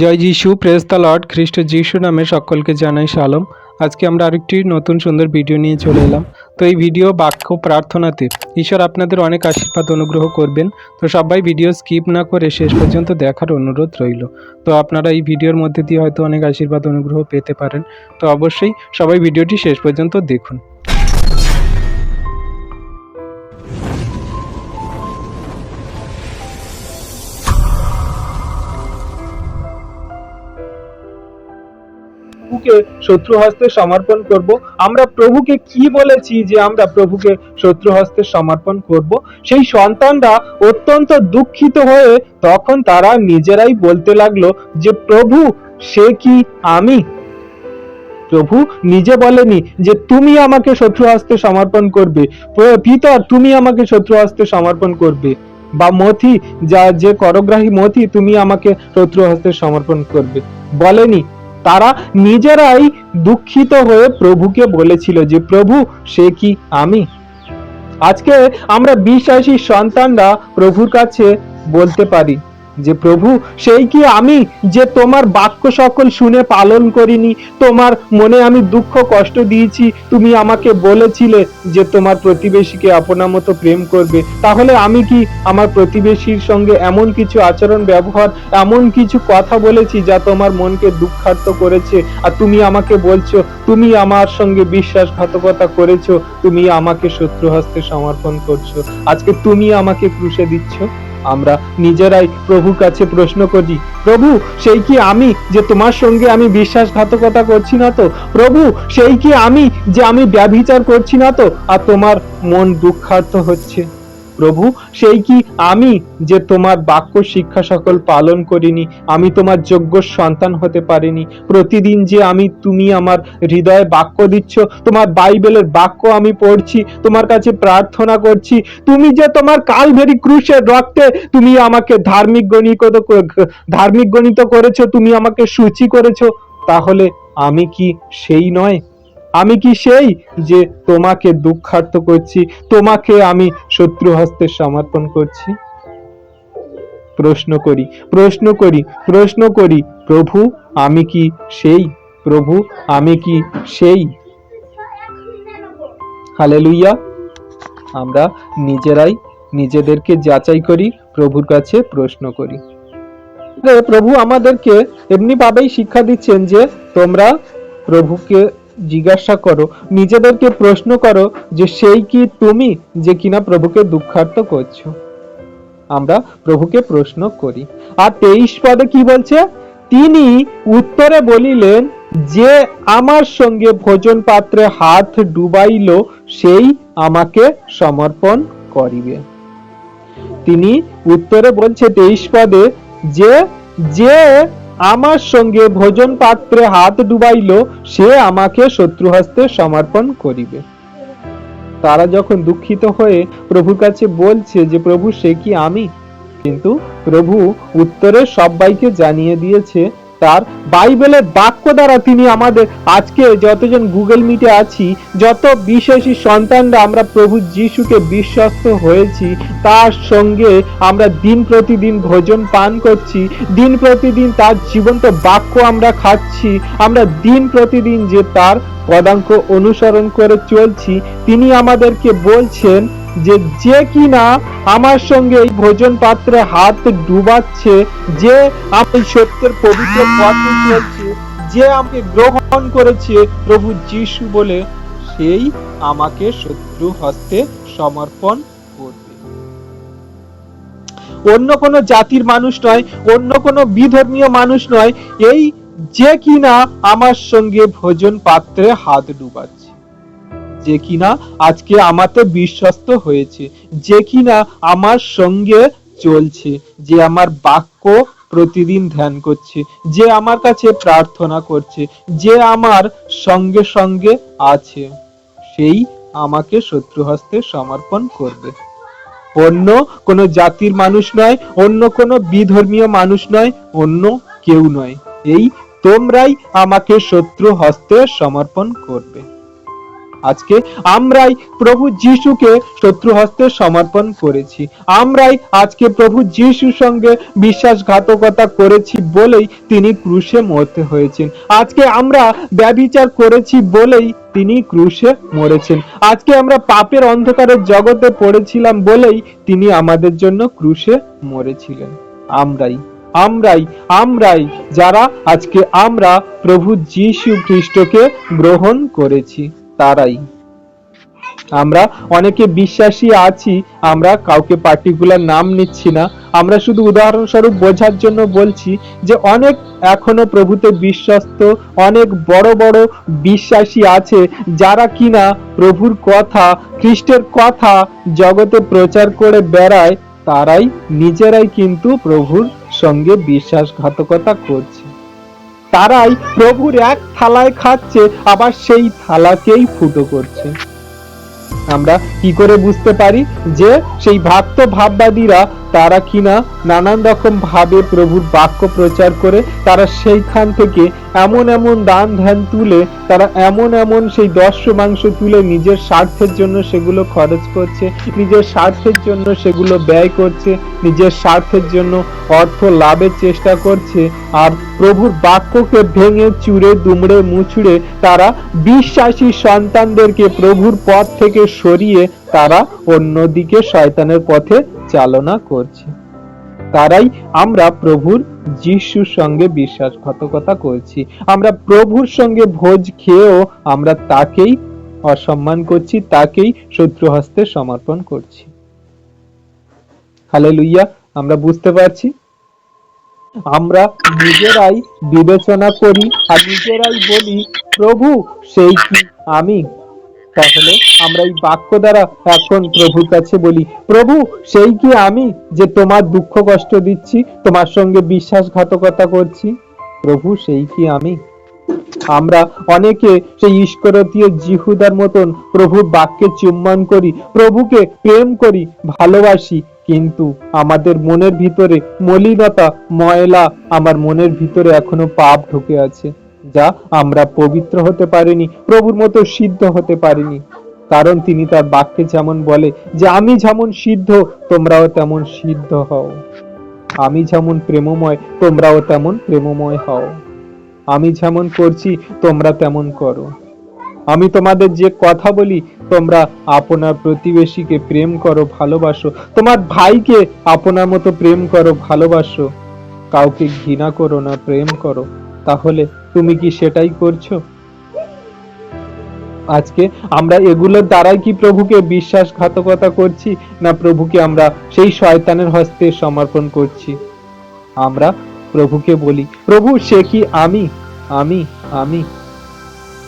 জয় যিশু press the Lord খ্রিস্ট যিশু নামে সকলকে জানাই শালম আজকে আমরা আরেকটি নতুন সুন্দর ভিডিও নিয়ে চলে এলাম। তো এই ভিডিও বাক্য প্রার্থনাতে। ঈশ্বর আপনাদের অনেক আশীর্বাদ অনুগ্রহ করবেন। তো সবাই ভিডিও স্কিপ না করে শেষ পর্যন্ত দেখার অনুরোধ রইল। তো আপনারা এই ভিডিওর মধ্যে দিয়ে হয়তো অনেক আশীর্বাদ অনুগ্রহ পেতে পারেন। তো অবশ্যই সবাই ভিডিওটি শেষ পর্যন্ত দেখুন। প্রভুকে শত্রু হস্তে সমর্পণ করব। আমরা প্রভুকে কি বলেছি যে আমরা প্রভুকে শত্রু হস্তে সমর্পণ করব? সেই সন্তানরা অত্যন্ত দুঃখিত হয়ে তখন তারা নিজেরাই বলতে লাগল যে, প্রভু, সে কি আমি? প্রভু নিজে বলেনি যে, তুমি আমাকে শত্রু হস্তে সমর্পণ করবে। পিতর, তুমি আমাকে শত্রু হস্তে সমর্পণ করবে। বা মথি যা, যে করগ্রাহী মথি তুমি আমাকে শত্রু হস্তে সমর্পণ করবে। বলেনি। তারা নিজেরাই দুঃখিত হয়ে প্রভুকে বলেছিল যে, প্রভু, সে কি আমি? আজকে আমরা বিশ্বাসী সন্তানরা প্রভুর কাছে বলতে পারি। যে প্রভু, সেই কি আমি যে তোমার বাক্য সকল শুনে পালন করিনি? তোমার মনে আমি দুঃখ কষ্ট দিয়েছি। তুমি আমাকে বলেছিলে যে তোমার প্রতিবেশীকে আপনা মতো প্রেম করবে। তাহলে আমি কি আমার প্রতিবেশীর সঙ্গে এমন কিছু আচরণ, ব্যবহার, এমন কিছু কথা বলেছি যা তোমার মনকে দুঃখার্থ করেছে? আর তুমি আমাকে বলছো, তুমি আমার সঙ্গে বিশ্বাসঘাতকতা করেছ, তুমি আমাকে শত্রু হস্তে সমর্পণ করছ। আজকে তুমি আমাকে ক্রুশে দিচ্ছ? আমরা নিজেরাই প্রভুর কাছে প্রশ্ন করি, প্রভু, সেই কি আমি যে তোমার সঙ্গে আমি বিশ্বাসঘাতকতা করছি না তো? প্রভু, সেই কি আমি যে আমি ব্যভিচার করছি না তো? আর তোমার মন দুঃখার্থ হচ্ছে। প্রভু, সেই কি আমি যে তোমার বাক্য শিক্ষা সকল পালন করিনি, আমি তোমার যোগ্য সন্তান হতে পারিনি। প্রতিদিন যে আমি, তুমি আমার হৃদয়ে বাক্য দিচ্ছ, তোমার বাইবেলের বাক্য আমি পড়ছি, তোমার কাছে প্রার্থনা করছি, তুমি যে তোমার কালভেরি ক্রুশের রক্তে তুমি আমাকে ধার্মিক গণিত ধার্মিক গণিত করেছ, তুমি আমাকে সূচি করেছ, তাহলে আমি কি সেই নয়? আমি কি সেই যে তোমাকে দুঃখার্ত করছি, তোমাকে আমি শত্রু হস্তে সমর্পণ করছি? প্রশ্ন করি প্রশ্ন করি প্রশ্ন করি, প্রভু, আমি কি সেই? প্রভু, আমি কি সেই? হালেলুইয়া আমরা নিজেরাই নিজেদেরকে যাচাই করি, প্রভুর কাছে প্রশ্ন করি। প্রভু, আমাদেরকে এমনি ভাবেই শিক্ষা দিচ্ছেন যে তোমরা প্রভুকে জিজ্ঞাসা করো, নিজেদেরকে প্রশ্ন করো যে সেই কি তুমি যে কিনা প্রভুকে দুঃখার্ত করছ? আমরা প্রভুকে প্রশ্ন করি। আর তেইশ পদে কি বলছে? তিনি উত্তরে বলিলেন, যে আমার সঙ্গে ভোজন পাত্রে হাত ডুবাইল, সেই আমাকে সমর্পণ করিবে। তিনি উত্তরে বলছে তেইশ পদে যে যে আমার সঙ্গে ভোজন পাত্রে হাত ডুবাইল, সে আমাকে শত্রু হস্তে সমর্পণ করিবে। তারা যখন দুঃখিত হয়ে প্রভুর কাছে বলছে যে, প্রভু, সে কি আমি? কিন্তু প্রভু উত্তরে সবাইকে জানিয়ে দিয়েছে তার বাইবেলের বাক্য দ্বারা তিনি আমাদের আজকে যতজন গুগল মিটে আছি, যত বিশ্বাসী সন্তানরা আমরা প্রভু যিশুকে বিশ্বস্ত হয়েছি, তার সঙ্গে আমরা দিন প্রতিদিন ভোজন পান করছি, দিন প্রতিদিন তার জীবন্ত বাক্য আমরা খাচ্ছি, আমরা দিন প্রতিদিন যে তার পদাঙ্ক অনুসরণ করে চলছি, তিনি আমাদেরকে বলছেন যে যে কিনা আমার সঙ্গে এই ভোজন পাত্রে হাত ডুবাচ্ছে, যে আমি সত্যের পবিত্র পথে যে আমাকে গ্রহণ করেছে প্রভু যিশু বলে, সেই আমাকে শত্রু হস্তে সমর্পণ করবে। অন্য কোনো জাতির মানুষ নয়, অন্য কোনো বিধর্মীয় মানুষ নয়, এই যে কিনা আমার সঙ্গে ভোজন পাত্রে হাত ডুবাচ্ছে। যে কিনা আজকে আমাতে বিশ্বস্ত হয়েছে, যে কিনা আমার সঙ্গে চলছে, যে আমার বাক্য প্রতিদিন ধ্যান করছে, যে আমার কাছে প্রার্থনা করছে, যে আমার সঙ্গে সঙ্গে আছে, সেই আমাকে শত্রু হস্তে সমর্পণ করবে। অন্য কোন জাতির মানুষ নয়, অন্য কোন বিধর্মীয় মানুষ নয়, অন্য কেউ নয়, এই তোমরাই আমাকে শত্রু হস্তে সমর্পণ করবে। আজকে আমরাই প্রভু যিশুকে শত্রু হস্তে সমর্পণ করেছি। আমরাই আজকে প্রভু যিশুর সঙ্গে বিশ্বাসঘাতকতা করেছি বলেই তিনি ক্রুশে মরতে হয়েছেন। আজকে আমরা ব্যভিচার করেছি বলেই তিনি ক্রুশে মরেছেন। আজকে আমরা পাপের অন্ধকারের জগতে পড়েছিলাম বলেই তিনি আমাদের জন্য ক্রুশে মরেছিলেন। আমরাই আমরাই আমরাই যারা আজকে আমরা প্রভু যীশু খ্রিস্টকে গ্রহণ করেছি। তারাই। আমরা অনেকে বিশ্বাসী আছি, আমরা কাউকে পার্টিকুলার নাম নিচ্ছি না। আমরা শুধু উদাহরণস্বরূপ বোঝার জন্য বলছি যে অনেক এখনও প্রভুতে বিশ্বস্ত, অনেক বড় বড় বিশ্বাসী আছে যারা কিনা প্রভুর কথা, খ্রিস্টের কথা জগতে প্রচার করে বেড়ায়, তারাই নিজেরাই কিন্তু প্রভুর সঙ্গে বিশ্বাসঘাতকতা করছে। তারাই প্রভুর এক থালায় খাচ্ছে, আবার সেই থালাকেই ফুটো করছে। আমরা কি করে বুঝতে পারি যে সেই ভক্ত ভাববাদীরা তারা কিনা নানান রকম ভাবে প্রভুর বাক্য প্রচার করে, তারা সেইখান থেকে এমন এমন দান ধ্যান তুলে, তারা এমন এমন সেই দর্শ মাংস তুলে নিজের স্বার্থের জন্য সেগুলো খরচ করছে, নিজের স্বার্থের জন্য সেগুলো ব্যয় করছে, নিজের স্বার্থের জন্য অর্থ লাভের চেষ্টা করছে, আর প্রভুর বাক্যকে ভেঙে চুরে দুমড়ে মুচড়ে তারা বিশ্বাসী সন্তানদেরকে প্রভুর পথ থেকে সরিয়ে তারা অন্যদিকে শয়তানের পথে চালনা করছে। তারাই আমরা প্রভুর যিশুর সঙ্গে বিশ্বাসঘাতকতা করছি। আমরা প্রভুর সঙ্গে ভোজ খেয়েও আমরা তাকেই অসম্মান করছি, তাকেই শত্রু হস্তে সমর্পণ করছি। হালেলুইয়া আমরা বুঝতে পারছি? আমরা নিজেরাই বিবেচনা করি আর নিজেরাই বলি, প্রভু, সেই কি আমি? তাহলে আমরা এই বাক্য দ্বারা এখন প্রভুর কাছে বলি, প্রভু, সেই কি আমি যে তোমার দুঃখ কষ্ট দিচ্ছি, তোমার সঙ্গে বিশ্বাসঘাতকতা করছি? প্রভু, সেই কি আমি? আমরা অনেকে সেই ঈশ্বরতীয় জিহুদার মতন প্রভুর বাক্যে চুম্বন করি, প্রভুকে প্রেম করি, ভালোবাসি, কিন্তু আমাদের মনের ভিতরে মলিনতা, ময়লা আমার মনের ভিতরে এখনও পাপ ঢুকে আছে। যা আমরা পবিত্র হতে পারিনি, প্রভুর মতো সিদ্ধ হতে পারিনি। কারণ তিনি তার বাক্যে যেমন বলে যে, আমি যেমন সিদ্ধ, তোমরাও তেমন সিদ্ধ হও। আমি যেমন প্রেমময়, তোমরাও তেমন প্রেমময় হও। আমি যেমন করছি, তোমরা তেমন করো। আমি তোমাদের যে কথা বলি, তোমরা আপনার প্রতিবেশীকে প্রেম করো, ভালোবাসো। তোমার ভাইকে আপনার মতো প্রেম করো, ভালোবাসো। কাউকে ঘৃণা করো না, প্রেম করো। তাহলে তুমি কি সেটাই করছ? আজকে আমরা এগুলোর দ্বারাই কি প্রভুকে বিশ্বাসঘাতকতা করছি, না প্রভুকে আমরা সেই শয়তানের হস্তে সমর্পণ করছি? আমরা প্রভুকে বলি, প্রভু, সে কি আমি? আমি আমি।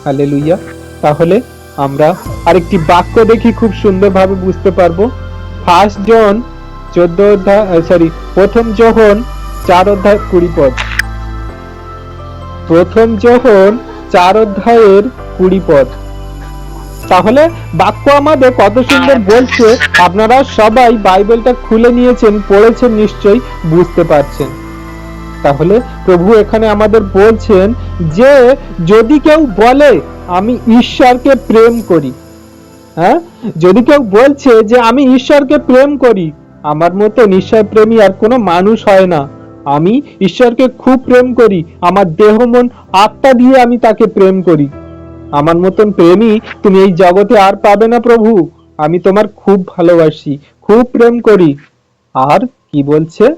হালেলুইয়া তাহলে আমরা আরেকটি বাক্য দেখি খুব সুন্দরভাবে বুঝতে পারব। ফার্স্ট জন চোদ্দ অধ্যায় সরি প্রথম যখন চার অধ্যায় কুড়ি পদ প্রথম যখন চার অধ্যায়ের কুড়ি পদ। তাহলে বাক্য আমাদের কত সুন্দর বলছে আপনারা সবাই বাইবেলটা খুলে নিয়েছেন পড়েছেন নিশ্চয়ই বুঝতে পারছেন। তাহলে প্রভু এখানে আমাদের বলছেন যে যদি কেউ বলে আমি ঈশ্বরকে প্রেম করি। হ্যাঁ? যদি কেউ বলছে যে আমি ঈশ্বরকে প্রেম করি আমার মতো ঈশ্বর প্রেমী আর কোনো মানুষ হয় না। আমি ঈশ্বরকে খুব প্রেম করি, আমার দেহ, মন, আত্মা দিয়ে আমি তাকে প্রেম করি। আমার মতন প্রেমী তুমি এই জগতে আর পাবে না প্রভু। আমি তোমার খুব ভালোবাসি, খুব প্রেম করি। আর কি বলছে?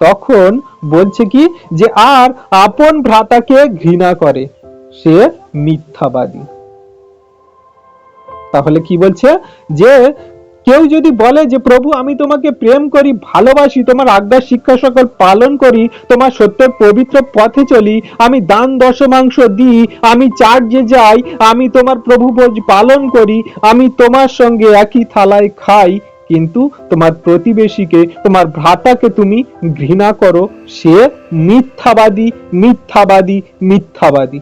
তখন বলছে কি যে, আর আপন ভ্রাতাকে ঘৃণা করে। সে মিথ্যাবাদী। তাহলে কি বলছে? যে কেউ যদি বলে যে, প্রভু, আমি তোমাকে প্রেম করি, ভালোবাসি, তোমার আজ্ঞা শিক্ষা সকল পালন করি, তোমার সত্যের পবিত্র পথে চলি, আমি দান দশমাংশ দিই, আমি চার্জে যাই, আমি তোমার প্রভু ভোজ পালন করি, আমি তোমার সঙ্গে একই থালায় খাই, কিন্তু তোমার প্রতিবেশীকে, তোমার ভ্রাতাকে তুমি ঘৃণা করো, সে মিথ্যাবাদী মিথ্যাবাদী মিথ্যাবাদী।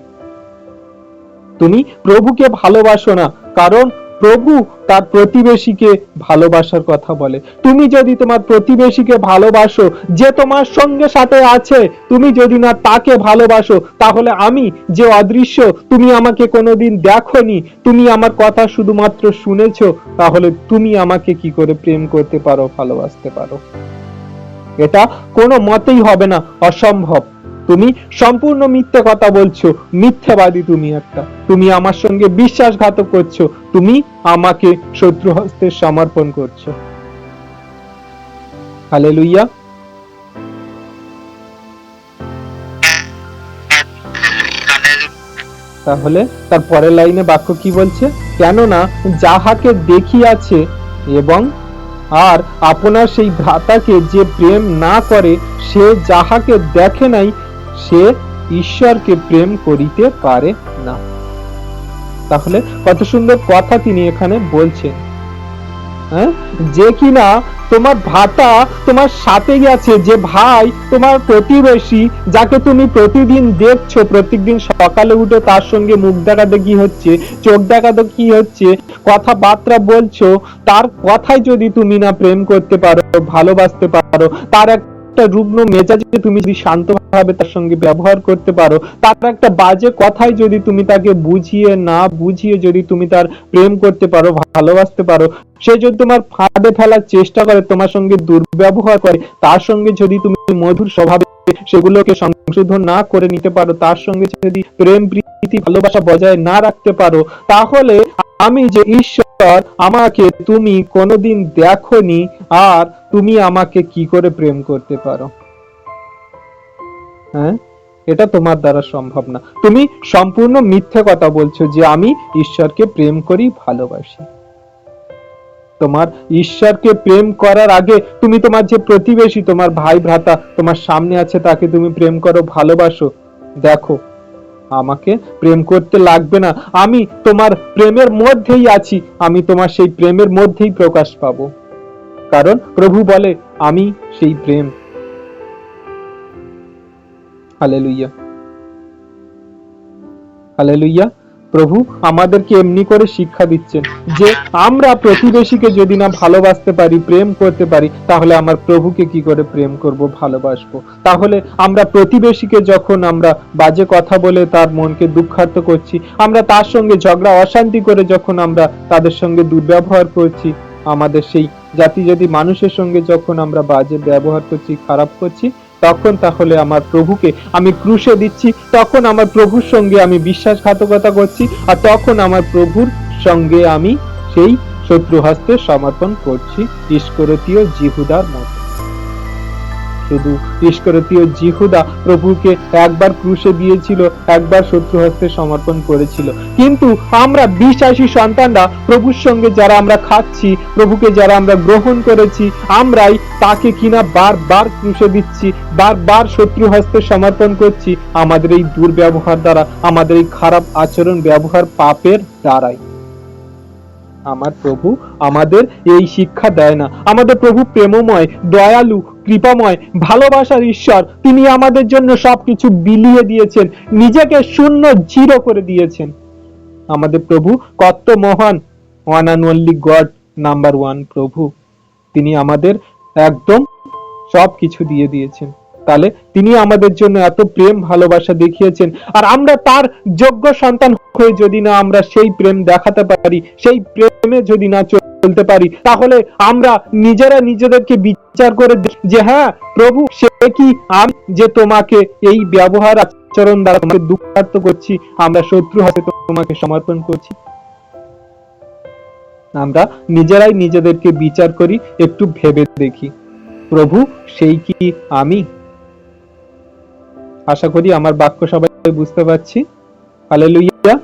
তুমি প্রভুকে ভালোবাসো না, কারণ প্রভু তার প্রতিবেশীকে ভালোবাসার কথা বলে। তুমি যদি তোমার প্রতিবেশীকে ভালোবাসো, যে তোমার সঙ্গে সাথে আছে, তুমি যদি না তাকে ভালোবাসো, তাহলে আমি যে অদৃশ্য, তুমি আমাকে কোনোদিন দেখোনি, তুমি আমার কথা শুধুমাত্র শুনেছো, তাহলে তুমি আমাকে কি করে প্রেম করতে পারো, ভালোবাসতে পারো? এটা কোনো মতেই হবে না, অসম্ভব। তুমি সম্পূর্ণ মিথ্যে কথা বলছো, মিথ্যাবাদী তুমি একটা। তুমি আমার সঙ্গে বিশ্বাসঘাতক করছ, তুমি আমাকে শত্রু হস্তে সমর্পণ করছ। হালেলুইয়া তাহলে তার পরের লাইনে বাক্য কি বলছে? কেননা যাহাকে দেখিয়াছে এবং আর আপনার সেই ভ্রাতাকে যে প্রেম না করে, সে যাহাকে দেখে নাই সে ঈশ্বরকে প্রেম করিতে পারে না। তাহলে কত সুন্দর কথা তিনি এখানে বলছেন। হ্যাঁ? যে কিনা তোমার ভাতা তোমার সাথে গেছে, যে ভাই তোমার প্রতিবেশী, যাকে তুমি প্রতিদিন দেখছ, প্রত্যেকদিন সকালে উঠে তার সঙ্গে মুখ দেখা দেখি হচ্ছে, চোখ দেখাতে কি হচ্ছে, কথাবার্তা বলছো, তার কথাই যদি তুমি না প্রেম করতে পারো, ভালোবাসতে পারো, তার একটা রুগ্ন মেজাজে তুমি যদি শান্তভাবে তার সঙ্গে ব্যবহার করতে পারো, তার একটা বাজে কথাই যদি তুমি তাকে বুঝিয়ে না বুঝিয়ে যদি তুমি তার প্রেম করতে পারো, ভালোবাসতে পারো, সে যদি তোমার ফাঁদে ফেলার চেষ্টা করে, তোমার সঙ্গে দুর্ব্যবহার করে, তার সঙ্গে যদি তুমি মধুর স্বভাবে সেগুলোকে সংশোধন না করে নিতে পারো, তার সঙ্গে যদি প্রেম, প্রীতি, ভালোবাসা বজায় না রাখতে পারো, তাহলে আমি যে ঈশ্বর আমাকে তুমি কোনোদিন দেখনি, আর তুমি আমাকে কি করে প্রেম করতে পারো? হ্যাঁ? এটা তোমার দ্বারা সম্ভব না। তুমি সম্পূর্ণ মিথ্যে কথা বলছো যে আমি ঈশ্বরকে প্রেম করি, ভালোবাসি। তোমার ঈশ্বরকে প্রেম করার আগে তুমি তোমার যে প্রতিবেশী, তোমার ভাই ভ্রাতা, তোমার সামনে আছে তাকে তুমি প্রেম করো, ভালোবাসো। দেখো, আমাকে প্রেম করতে লাগবে না। আমি তোমার প্রেমের মধ্যেই আছি। আমি তোমার সেই প্রেমের মধ্যেই প্রকাশ পাবো। কারণ প্রভু বলে, আমি সেই প্রেম। হালেলুইয়া হালেলুইয়া প্রভু, আমাদেরকে এমনি করে শিক্ষা দিচ্ছেন যে আমরা প্রতিবেশীকে যদি না ভালোবাসতে পারি, প্রেম করতে পারি, তাহলে আমার প্রভুকে কি করে প্রেম করব, ভালোবাসবো? তাহলে আমরা প্রতিবেশীকে যখন আমরা বাজে কথা বলে তার মনকে দুঃখার্থ করছি, আমরা তার সঙ্গে ঝগড়া, অশান্তি করে যখন আমরা তাদের সঙ্গে দুর্ব্যবহার করছি, আমাদের সেই জাতি যদি মানুষের সঙ্গে যখন আমরা বাজে ব্যবহার করছি, খারাপ করছি তখন তাহলে আমার প্রভুকে আমি ক্রুশে দিচ্ছি, তখন আমার প্রভুর সঙ্গে আমি বিশ্বাসঘাতকতা করছি, আর তখন আমার প্রভুর সঙ্গে আমি সেই শত্রু হস্তে সমর্পণ করছি ইস্করতীয় জিহুদার মতো। শুধু। ইস্করতীয় জিহুদা প্রভুকে একবার ক্রুশে দিয়েছিল, একবার শত্রু হস্তে সমর্পণ করেছিল। কিন্তু আমরা বিশ্বাসী সন্তানরা, প্রভুর সঙ্গে যারা আমরা খাচ্ছি, প্রভুকে যারা আমরা গ্রহণ করেছি, আমরাই তাকে কিনা বারবার ক্রুশে দিচ্ছি, বারবার শত্রু হস্তে সমর্পণ করছি, আমাদের এই দুর্ব্যবহার দ্বারা, আমাদের এই খারাপ আচরণ ব্যবহার পাপের দ্বারাই। আমার প্রভু আমাদের এই শিক্ষা দেয় না। আমাদের প্রভু প্রেমময়, দয়ালু কৃপাময়, ভালোবাসার ঈশ্বর, তিনি আমাদের জন্য সবকিছু বিলিয়ে দিয়েছেন, নিজেকে শূন্য জিরো করে দিয়েছেন। আমাদের প্রভু কত মহান one and only god number one প্রভু। তিনি আমাদের একদম সবকিছু দিয়ে দিয়েছেন। তাহলে তিনি আমাদের জন্য এত প্রেম, ভালোবাসা দেখিয়েছেন। আর আমরা তার যোগ্য সন্তান হয়ে যদি না আমরা সেই প্রেম দেখাতে পারি, সেই প্রেমে যদি না চলতে পারি। তাহলে আমরা নিজেরা নিজেদেরকে বিচার করে যে হ্যাঁ প্রভু, সে কি? আমি যে তোমাকে এই ব্যবহার আচরণ দ্বারা তোমাকে দুঃখার্ত করছি, আমরা শত্রু হাতে তোমাকে সমর্পণ করছি। আমরা নিজেরাই নিজেদেরকে বিচার করি, একটু ভেবে দেখি। প্রভু, সেই কি আমি? আশা করি আমার বাক্য সবাই বুঝতে পারছি। হালেলুইয়া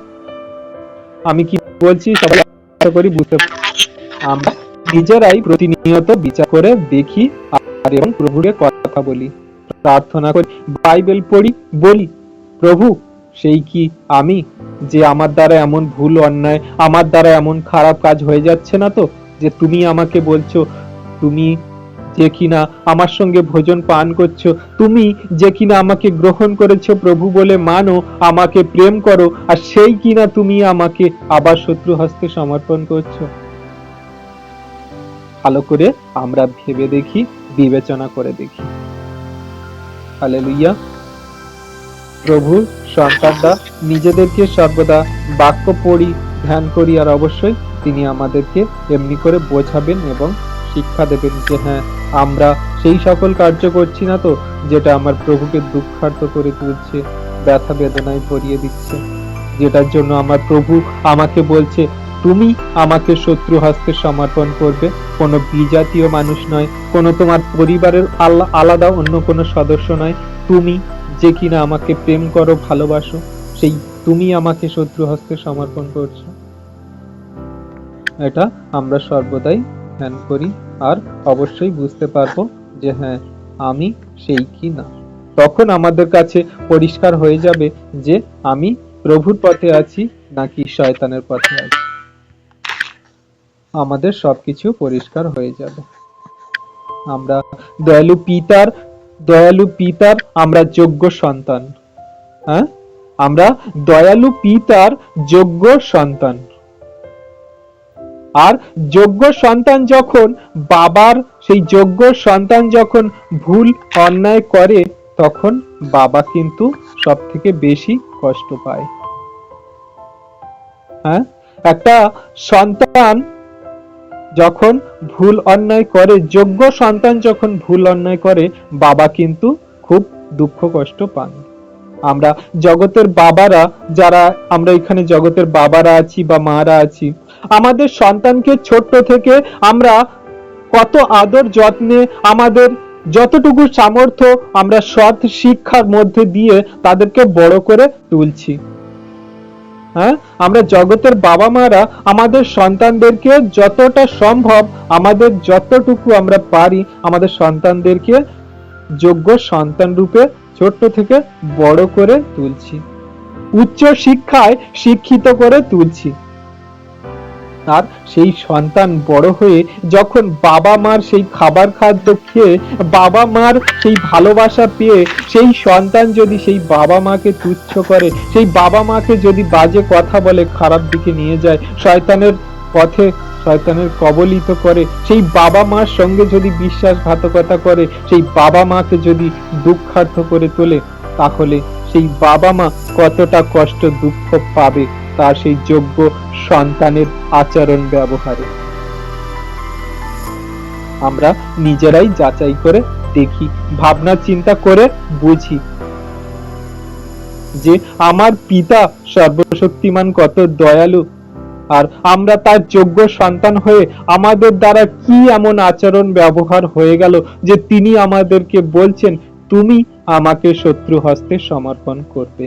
আমি কি বলছি? সবাই আশা করি বুঝতে পারছি। নিজেরাই প্রতিনিয়ত বিচার করে দেখি আর এবং প্রভুকে কথা বলি, প্রার্থনা করি, বাইবেল পড়ি, বলি, প্রভু, সেই কি আমি যে আমার দ্বারা এমন ভুল, অন্যায়, আমার দ্বারা এমন খারাপ কাজ হয়ে যাচ্ছে না তো? যে তুমি আমাকে বলছো, তুমি যে কিনা আমার সঙ্গে ভোজন পান করছ, তুমি যে কিনা আমাকে গ্রহণ করেছ প্রভু বলে মানো, আমাকে প্রেম করো, আর সেই কিনা তুমি আমাকে আবার শত্রু হস্তে সমর্পণ করছ। ভালো করে আমরা ভেবে দেখি, বিবেচনা করে দেখি। হালেলুইয়া প্রভু, সন্তানরা নিজেদেরকে সর্বদা বাক্য পড়ি, ধ্যান করি, আর অবশ্যই তিনি আমাদেরকে এমনি করে বোঝাবেন এবং শিক্ষা দেবেন যে হ্যাঁ আমরা সেই সকল কার্য করছি না তো, যেটা আমার প্রভুকে দুঃখার্থ করে তুলছে, ব্যথা বেদনায় ভরিয়ে দিচ্ছে, যেটার জন্য আমার প্রভু আমাকে বলছে তুমি আমাকে শত্রু হস্তে সমর্পণ করবে। কোনো বিজাতীয় মানুষ নয়, কোনো তোমার পরিবারের আলা- আলাদা অন্য কোনো সদস্য নয়। তুমি যে কিনা আমাকে প্রেম করো, ভালোবাসো, সেই তুমি আমাকে শত্রু হস্তে সমর্পণ করছ। এটা আমরা সর্বদাই ধ্যান করি আর অবশ্যই বুঝতে পারব যে হ্যাঁ আমি সেই কি না তখন আমাদের কাছে পরিষ্কার হয়ে যাবে যে আমি প্রভুর পথে আছি নাকি শয়তানের পথে আছি। আমাদের সবকিছু পরিষ্কার হয়ে যাবে। আমরা দয়ালু পিতার দয়ালু পিতার আমরা যোগ্য সন্তান। হ্যাঁ? আমরা দয়ালু পিতার যোগ্য সন্তান। আর যোগ্য সন্তান যখন বাবার, সেই যোগ্য সন্তান যখন ভুল অন্যায় করে, তখন বাবা কিন্তু সব থেকে বেশি কষ্ট পায়। হ্যাঁ? একটা সন্তান যখন ভুল অন্যায় করে, যোগ্য সন্তান যখন ভুল অন্যায় করে, বাবা কিন্তু খুব দুঃখ কষ্ট পান। আমরা জগতের বাবারা, যারা আমরা এখানে জগতের বাবারা আছি বা মারা আছি, আমাদের সন্তানকে ছোট্ট থেকে আমরা কত আদর যত্নে, আমাদের যতটুকু সামর্থ্য আমরা সৎ শিক্ষার মধ্যে দিয়ে তাদেরকে বড় করে তুলছি। হ্যাঁ? আমরা জগতের বাবা মারা আমাদের সন্তানদেরকে যতটা সম্ভব, আমাদের যতটুকু আমরা পারি, আমাদের সন্তানদেরকে যোগ্য সন্তান রূপে ছোট্ট থেকে বড় করে তুলছি। উচ্চ শিক্ষায় শিক্ষিত করে তুলছি। আর সেই সন্তান বড় হয়ে যখন বাবা মার সেই খাবার খাদ্য খেয়ে বাবা মার সেই ভালোবাসা পেয়ে সেই সন্তান যদি সেই বাবা মাকে তুচ্ছ করে, সেই বাবা মাকে যদি বাজে কথা বলে, খারাপ দিকে নিয়ে যায়, শয়তানের পথে শয়তানের কবলিত করে, সেই বাবা মার সঙ্গে যদি বিশ্বাসঘাতকতা করে, সেই বাবা মাকে যদি দুঃখার্থ করে তোলে, তাহলে সেই বাবা মা কতটা কষ্ট দুঃখ পাবে? তার সেই যোগ্য সন্তানের আচরণ ব্যবহারে। আমরা নিজেরাই যাচাই করে দেখি, ভাবনা চিন্তা করে বুঝি যে আমার পিতা সর্বশক্তিমান কত দয়ালু আর আমরা তার যোগ্য সন্তান হয়ে আমাদের দ্বারা কি এমন আচরণ ব্যবহার হয়ে গেল যে তিনি আমাদেরকে বলছেন, তুমি আমাকে শত্রু হস্তে সমর্পণ করবে।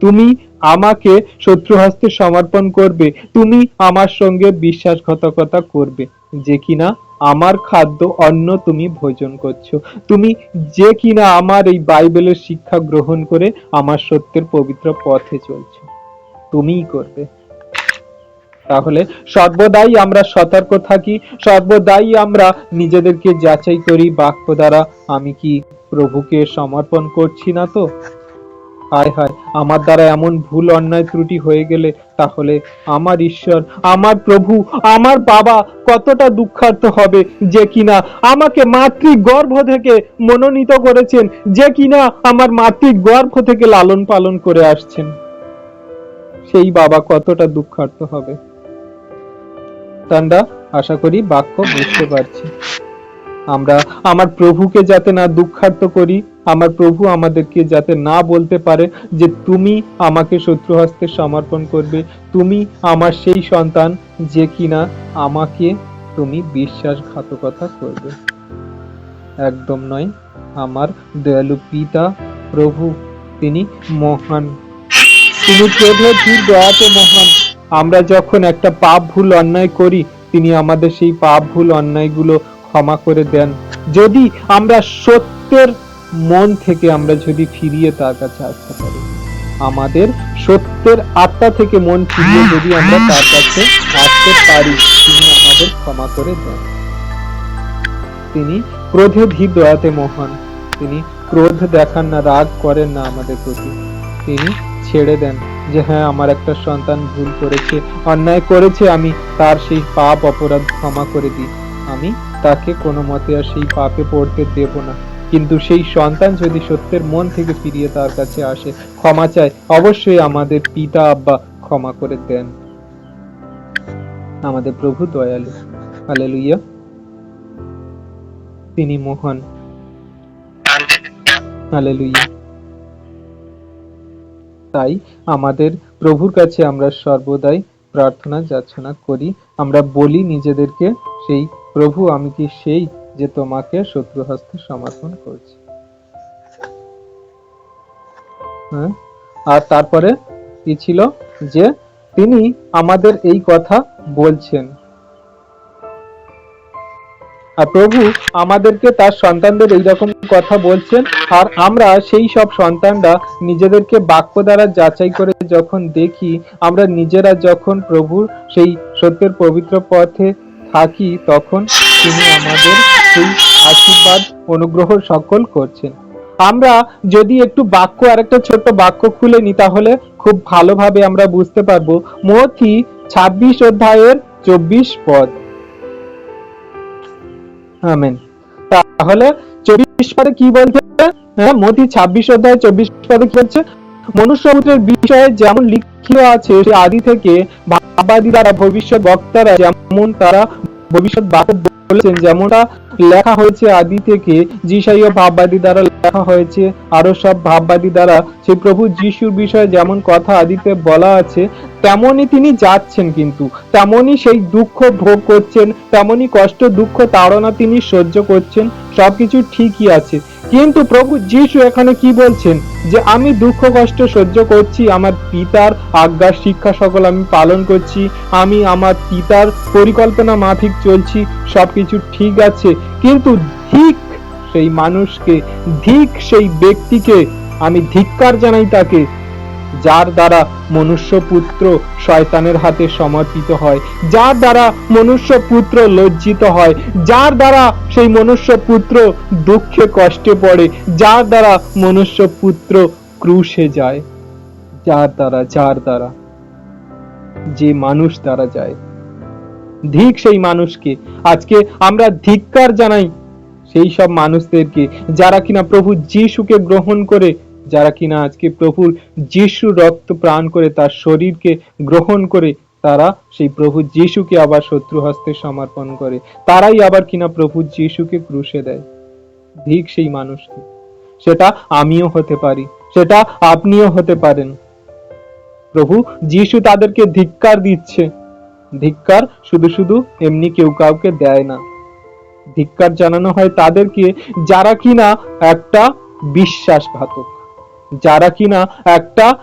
তুমি আমাকে শত্রু হস্তে সমর্পণ করবে। তুমি আমার সঙ্গে বিশ্বাসঘাতকতা করবে। যে কিনা আমার খাদ্য অন্ন তুমি ভোজন করছ। তুমি যে কিনা আমার এই বাইবেলের শিক্ষা গ্রহণ করে আমার সত্যের পবিত্র পথে চলছো। তুমিই করবে। তাহলে সর্বদাই আমরা সতর্ক থাকি, সর্বদাই আমরা নিজেদেরকে যাচাই করি বাক্য দ্বারা। আমি কি প্রভুকে সমর্পণ করছি না তো? হায় হায়, আমার দ্বারা এমন ভুল অন্যায় ত্রুটি হয়ে গেলে তাহলে আমার ঈশ্বর, আমার প্রভু, আমার বাবা কতটা দুঃখার্থ হবে যে কিনা আমাকে মাতৃ গর্ভ থেকে মনোনীত করেছেন, যে কিনা আমার মাতৃ গর্ভ থেকে লালন পালন করে আসছেন। সেই বাবা কতটা দুঃখার্থ হবে। তান্ডা আশা করি বাক্য বুঝতে পারছি। আমরা আমার প্রভুকে যাতে না দুঃখার্ত করি, আমার প্রভু আমাদেরকে যাতে না বলতে পারে যে তুমি আমাকে শত্রু হস্তে সমর্পণ করবে, তুমি আমার সেই সন্তান যে কিনা আমাকে তুমি বিশ্বাসঘাতকতা করবে। একদম নয়, আমার দয়ালু পিতা প্রভু, তিনি মহান। তিনি দয়াতে মহান। আমরা যখন একটা পাপ ভুল অন্যায় করি, তিনি আমাদের সেই পাপ ভুল অন্যায়গুলো ক্ষমা করে দেন। যদি আমরা সত্যের মন থেকে আমরা যদি ফিরিয়ে তার কাছে আসতে পারি, আমাদের সত্যের আত্মা থেকে মন ফিরিয়ে যদি আমরা তার কাছে আসতে পারি, তিনি আমাদের ক্ষমা করে দেন। তিনি ক্রোধে ধীর দয়াতে মহান। তিনি ক্রোধ দেখান না, রাগ করেন না আমাদের প্রতি। তিনি ছেড়ে দেন যে হ্যাঁ আমার একটা সন্তান ভুল করেছে, অন্যায় করেছে, আমি তার সেই পাপ, অপরাধ ক্ষমা করে দিই। আমি তাকে কোনো মতে আর সেই পাপে পড়তে দেব না। কিন্তু সেই সন্তান যদি সত্যের মন থেকে ফিরিয়ে তার কাছে আসে, ক্ষমা চায়, অবশ্যই আমাদের পিতা আব্বা ক্ষমা করে দেন। আমাদের প্রভু দয়ালু হালেলুইয়া তিনি মহান। হালেলুইয়া তাই আমাদের প্রভুর কাছে আমরা সর্বদাই প্রার্থনা যাচনা করি। আমরা বলি নিজেদেরকে সেই প্রভু, আমি কি সেই যে তোমাকে শত্রু হস্তে সমর্পণ করছি? হ্যাঁ? আর তারপরে কি ছিল? যে তিনি আমাদের এই কথা বলছেন। আর প্রভু, আমাদেরকে তার সন্তানদের এইরকম কথা বলছেন, আর আমরা সেই সব সন্তানরা নিজেদেরকে বাক্য দ্বারা যাচাই করে যখন দেখি, আমরা নিজেরা যখন প্রভুর সেই সত্যের পবিত্র পথে থাকি তখন তিনি আমাদের সেই আশীর্বাদ, অনুগ্রহ সকল করছেন। আমরা যদি একটু বাক্য, আরেকটা ছোট্ট বাক্য খুলে নি তাহলে খুব ভালোভাবে আমরা বুঝতে পারব। মথি ছাব্বিশ অধ্যায়ের চব্বিশ পদ। আমেন। তাহলে চব্বিশ পদে কি বলছে? হ্যাঁ মতি ছাব্বিশ অধ্যায় চব্বিশ পদে কি বলছে? মনুষ্যপুত্রের বিষয়ে যেমন লিখিত আছে, সে আদি থেকে ভাববাদী দ্বারা ভবিষ্যৎ বক্তারা যেমন তারা ভবিষ্যৎ বাক্য বলেছেন, যেমনটা লেখা হয়েছে আদি থেকে যিশাইয় ভাববাদী দ্বারা লেখা হয়েছে আরও সব ভাববাদী দ্বারা সেই প্রভু যিশুর বিষয়ে যেমন কথা আদিতে বলা আছে তেমনি তিনি যাচ্ছেন কিন্তু। তেমনি সেই দুঃখ ভোগ করছেন তেমনি কষ্ট দুঃখ তাড়না তিনি সহ্য করছেন, সবকিছু ঠিকই আছে। কিন্তু প্রভু যিশু এখানে কি বলছেন? যে আমি দুঃখ, কষ্ট সহ্য করছি, আমার পিতার আজ্ঞা, শিক্ষা সকল আমি পালন করছি, আমি আমার পিতার পরিকল্পনা মাফিক চলছি সব কিছু ঠিক আছে। কিন্তু ধিক সেই মানুষকে, ধিক সেই ব্যক্তিকে আমি ধিক্কার জানাই তাকে। যার দ্বারা মনুষ্য পুত্র শয়তানের হাতে সমর্পিত হয়, যার দ্বারা মনুষ্য পুত্র লজ্জিত হয়, যার দ্বারা সেই মনুষ্য পুত্র দুঃখে কষ্টে পড়ে, যার দ্বারা মনুষ্য পুত্র ক্রুশে যায়, যার দ্বারা যার দ্বারা, যে মানুষ দ্বারা যায়। ধিক সেই মানুষকে। আজকে আমরা ধিক্কার জানাই সেই সব মানুষদেরকে, যারা কিনা প্রভু যিশুকে গ্রহণ করে যারা কিনা আজকে প্রভুর যিশু রক্ত প্রাণ করে তার শরীরকে গ্রহণ করে, তারা সেই প্রভু যিশুকে আবার শত্রু হস্তে সমর্পণ করে। তারাই আবার কিনা প্রভু যিশুকে ক্রুশে দেয়। ঠিক সেই মানুষকে সেটা আমিও হতে পারি, সেটা আপনিও হতে পারেন। প্রভু যিশু তাদেরকে ধিক্কার দিচ্ছে। ধিক্কার শুধু শুধু এমনি কেউ কাউকে দেয় না। ধিক্কার জানানো হয় তাদেরকে যারা কিনা একটা বিশ্বাসঘাতক। যারা কিনা একটা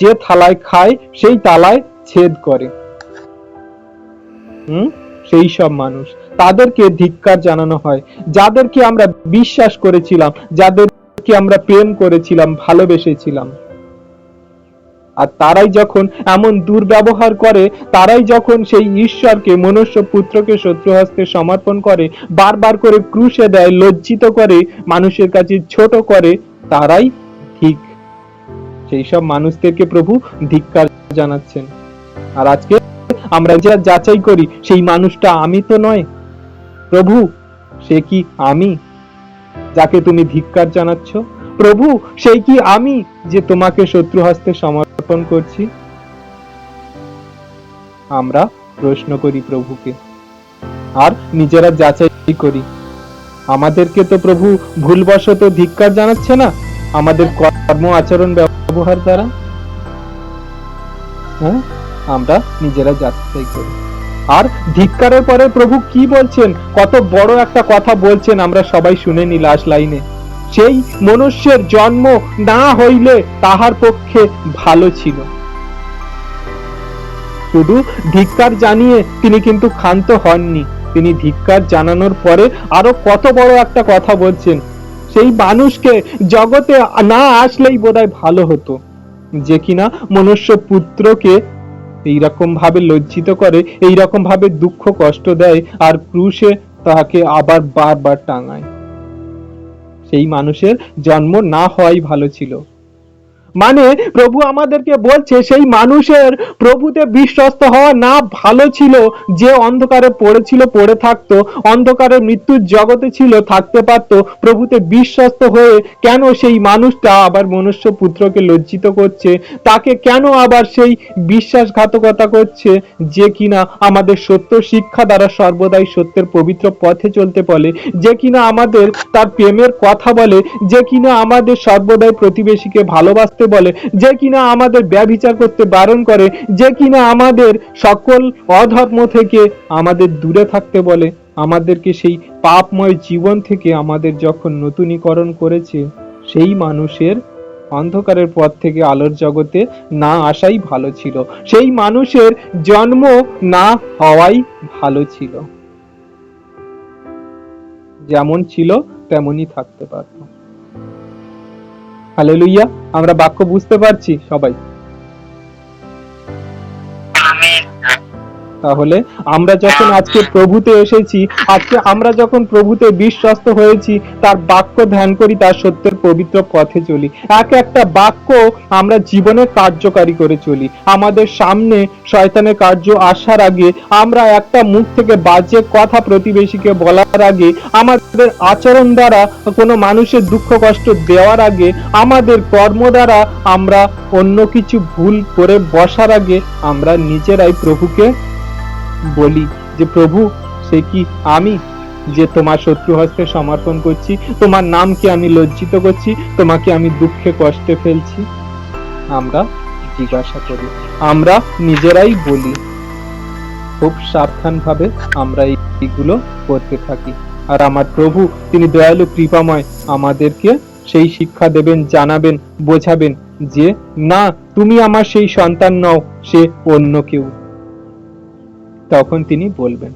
যে থালায় খায়, সেই তালায় ছেদ করে। হুম? সেই সব মানুষ। তাদেরকে ধিক্কার জানানো হয়। যাদেরকে আমরা বিশ্বাস করেছিলাম, যাদেরকে আমরা প্রেম করেছিলাম, ভালোবেসেছিলাম। আর তারাই যখন এমন দুর্ব্যবহার করে, তারাই যখন সেই ঈশ্বরকে, মনুষ্য পুত্রকে শত্রু হস্তে সমর্পণ করে, বারবার করে ক্রুশে দেয়, লজ্জিত করে, মানুষের কাছে ছোট করে, তারাই সেই সব মানুষদেরকে প্রভু ধিক্কার জানাচ্ছেন। আর আজকে আমরা যা যাচাই করি, সেই মানুষটা আমি তো নয়। প্রভু, সে কি আমি? যাকে তুমি ধিক্কার জানাচ্ছ? প্রভু সেই কি আমি যে তোমাকে শত্রু হস্তে সমর্পণ করছি? আমরা প্রশ্ন করি প্রভুকে। আর নিজেরা যাচাই করি। আমাদেরকে তো প্রভু ভুলবশত ধিক্কার জানাচ্ছে না? আমাদের কর্ম আচরণ ব্যবহার দ্বারা? হ্যাঁ? আমরা নিজেরা যাচাই করি। আর ধিক্কারের পরে প্রভু কি বলছেন? কত বড় একটা কথা বলছেন, আমরা সবাই শুনে নি লাস্ট লাইনে। সেই মনুষ্যের জন্ম না হইলে তাহার পক্ষে ভালো ছিল। শুধু ধিক্কার জানিয়ে তিনি কিন্তু ক্ষান্ত হননি। তিনি ধিক্কার জানানোর পরে আরও কত বড় একটা কথা বলছেন সেই মানুষকে জগতে না আসলেই বোধহয় ভালো হতো। যে কিনা মনুষ্য পুত্রকে এইরকম ভাবে লজ্জিত করে এইরকম ভাবে দুঃখ কষ্ট দেয় আর ক্রুশে তাহাকে আবার বারবার টাঙায়। সেই মানুষের জন্ম না হওয়াই ভালো ছিল। মানে প্রভু আমাদেরকে বলছে, সেই মানুষের প্রভুতে বিশ্বস্ত হওয়া না ভালো ছিল, যে অন্ধকারে পড়েছিল, পড়ে থাকতো, অন্ধকারে মৃত্যুর জগতে ছিল, থাকতে পারত, প্রভুতে বিশ্বস্ত হয়ে কেন সেই মানুষটা আবার মনুষ্য পুত্রকে লজ্জিত করছে? তাকে কেন আবার সেই বিশ্বাসঘাতকতা করছে, যে কিনা আমাদের সত্য শিক্ষা দ্বারা সর্বদাই সত্যের পবিত্র পথে চলতে বলে, যে কিনা আমাদের তার প্রেমের কথা বলে, যে কিনা আমাদের সর্বদাই প্রতিবেশীকে ভালোবাসতে বলে যে কিনা আমাদের ব্যভিচার করতে বারণ করে, যে কিনা আমাদের সকল অধর্ম থেকে আমাদের দূরে থাকতে বলে, আমাদেরকে সেই পাপময় জীবন থেকে আমাদের যখন নতুনীকরণ করেছে, সেই মানুষের অন্ধকারের পথ থেকে আলোর জগতে না আসাই ভালো ছিল। সেই মানুষের জন্ম না হওয়াই ভালো ছিল। যেমন ছিল, তেমনই থাকতে পারত। হালেলুইয়া আমরা বাক্য বুঝতে পারছি সবাই। তাহলে আমরা যখন আজকে প্রভুতে এসেছি, আজকে আমরা যখন প্রভুতে বিশ্বস্ত হয়েছি, তার বাক্য ধ্যান করি, তার সত্যের পবিত্র পথে চলি। এক একটা বাক্য আমরা জীবনে কার্যকারী করে চলি। আমাদের সামনে শয়তানের কার্য আসার আগে আমরা একটা মুখ থেকে বাজে কথা প্রতিবেশীকে বলার আগে, আমাদের আচরণ দ্বারা কোনো মানুষের দুঃখ কষ্ট দেওয়ার আগে, আমাদের কর্ম দ্বারা আমরা অন্য কিছু ভুল করে বসার আগে আমরা নিজেরাই প্রভুকে বলি যে, প্রভু, সে কি আমি যে তোমার শত্রু হস্তে সমর্পণ করছি, তোমার নামকে আমি লজ্জিত করছি, তোমাকে আমি দুঃখে কষ্টে ফেলছি? আমরা জিজ্ঞাসা করি, আমরা নিজেরাই বলি, খুব সাবধান ভাবে আমরা এইগুলো করতে থাকি। আর আমার প্রভু, তিনি দয়ালু, কৃপাময়, আমাদেরকে সেই শিক্ষা দেবেন, জানাবেন, বোঝাবেন যে, না, তুমি আমার সেই সন্তান নও, সে অন্য কেউ। তখন তিনি বলবেন,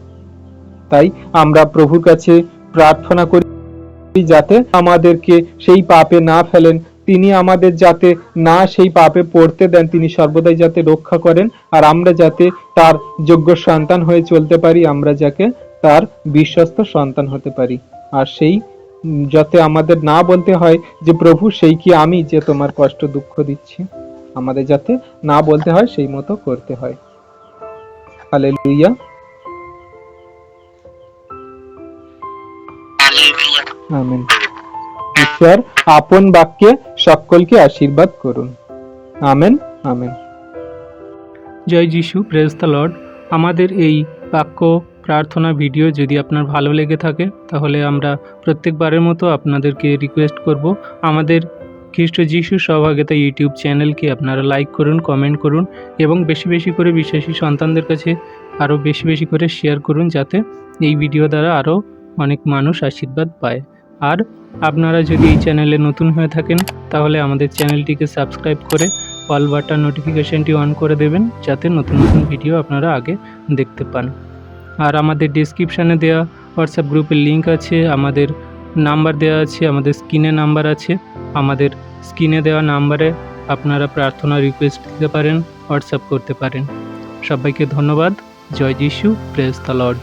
তাই আমরা প্রভুর কাছে প্রার্থনা করি যাতে আমাদেরকে সেই পাপে না ফেলেন। তিনি আমাদের যাতে না সেই পাপে পড়তে দেন, তিনি সর্বদাই যাতে রক্ষা করেন। আর আমরা যাতে তার যোগ্য সন্তান হয়ে চলতে পারি, আমরা যাকে তার বিশ্বস্ত সন্তান হতে পারি। আর সেই, যাতে আমাদের না বলতে হয় যে, প্রভু, সেই কি আমি যে তোমার কষ্ট দুঃখ দিচ্ছি? আমাদের যাতে না বলতে হয়, সেই মতো করতে হয়। হালেলুইয়া আমেন ঈশ্বর আপন বাক্যে সকলকে আশীর্বাদ করুন। আমেন আমেন জয় যিশু প্রেজ দ্য লর্ড আমাদের এই বাক্য প্রার্থনা ভিডিও যদি আপনার ভালো লেগে থাকে তাহলে আমরা প্রত্যেকবারের মতো আপনাদেরকে রিকোয়েস্ট করব। আমাদের খ্রিস্ট যিশু সহভাগিতা ইউটিউব চ্যানেলকে আপনারা লাইক করুন কমেন্ট করুন এবং বেশি বেশি করে বিশ্বাসী সন্তানদের কাছে আরও বেশি বেশি করে শেয়ার করুন যাতে এই ভিডিও দ্বারা আরও অনেক মানুষ আশীর্বাদ পায়। আর আপনারা যদি এই চ্যানেলে নতুন হয়ে থাকেন, তাহলে আমাদের চ্যানেলটিকে সাবস্ক্রাইব করে অল বাটন নোটিফিকেশনটি অন করে দেবেন যাতে নতুন নতুন ভিডিও আপনারা আগে দেখতে পান। আর আমাদের ডিসক্রিপশানে দেওয়া হোয়াটসঅ্যাপ গ্রুপের লিঙ্ক আছে, আমাদের নাম্বার দেওয়া আছে, আমাদের স্ক্রিনে নাম্বার আছে। আমাদের স্ক্রিনে দেওয়া নাম্বারে আপনারা প্রার্থনা রিকোয়েস্ট দিতে পারেন হোয়াটসঅ্যাপ করতে পারেন। সবাইকে ধন্যবাদ। জয় যিশু প্রেস দ্য লর্ড